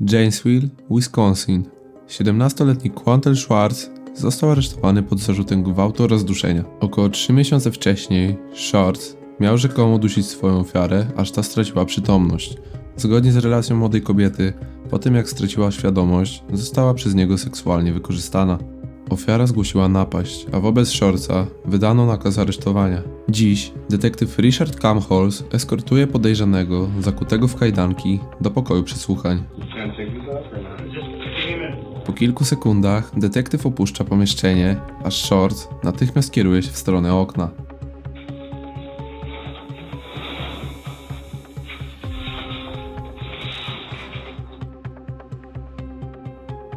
Janesville, Wisconsin. 17-letni Quantel Schwartz został aresztowany pod zarzutem gwałtu oraz duszenia. Około 3 miesiące wcześniej Schwartz miał rzekomo dusić swoją ofiarę, aż ta straciła przytomność. Zgodnie z relacją młodej kobiety, po tym jak straciła świadomość, została przez niego seksualnie wykorzystana. Ofiara zgłosiła napaść, a wobec Shortsa wydano nakaz aresztowania. Dziś detektyw Richard Camholz eskortuje podejrzanego, zakutego w kajdanki, do pokoju przesłuchań. Po kilku sekundach detektyw opuszcza pomieszczenie, a Shorts natychmiast kieruje się w stronę okna.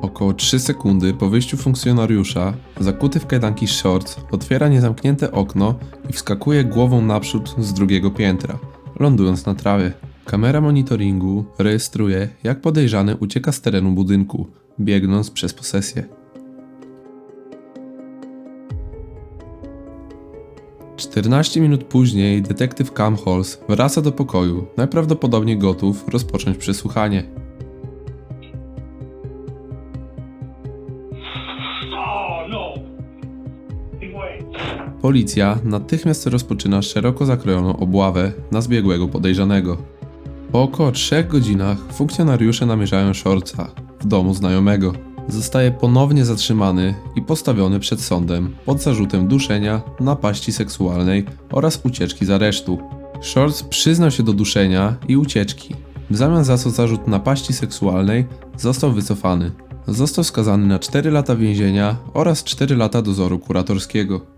Około 3 sekundy po wyjściu funkcjonariusza, zakuty w kajdanki Shorts otwiera niezamknięte okno i wskakuje głową naprzód z drugiego piętra, lądując na trawie. Kamera monitoringu rejestruje, jak podejrzany ucieka z terenu budynku, biegnąc przez posesję. 14 minut później detektyw Camholz wraca do pokoju, najprawdopodobniej gotów rozpocząć przesłuchanie. Policja natychmiast rozpoczyna szeroko zakrojoną obławę na zbiegłego podejrzanego. Po około 3 godzinach funkcjonariusze namierzają Shortsa w domu znajomego. Zostaje ponownie zatrzymany i postawiony przed sądem pod zarzutem duszenia, napaści seksualnej oraz ucieczki z aresztu. Shorts przyznał się do duszenia i ucieczki, w zamian za co zarzut napaści seksualnej został wycofany. Został skazany na 4 lata więzienia oraz 4 lata dozoru kuratorskiego.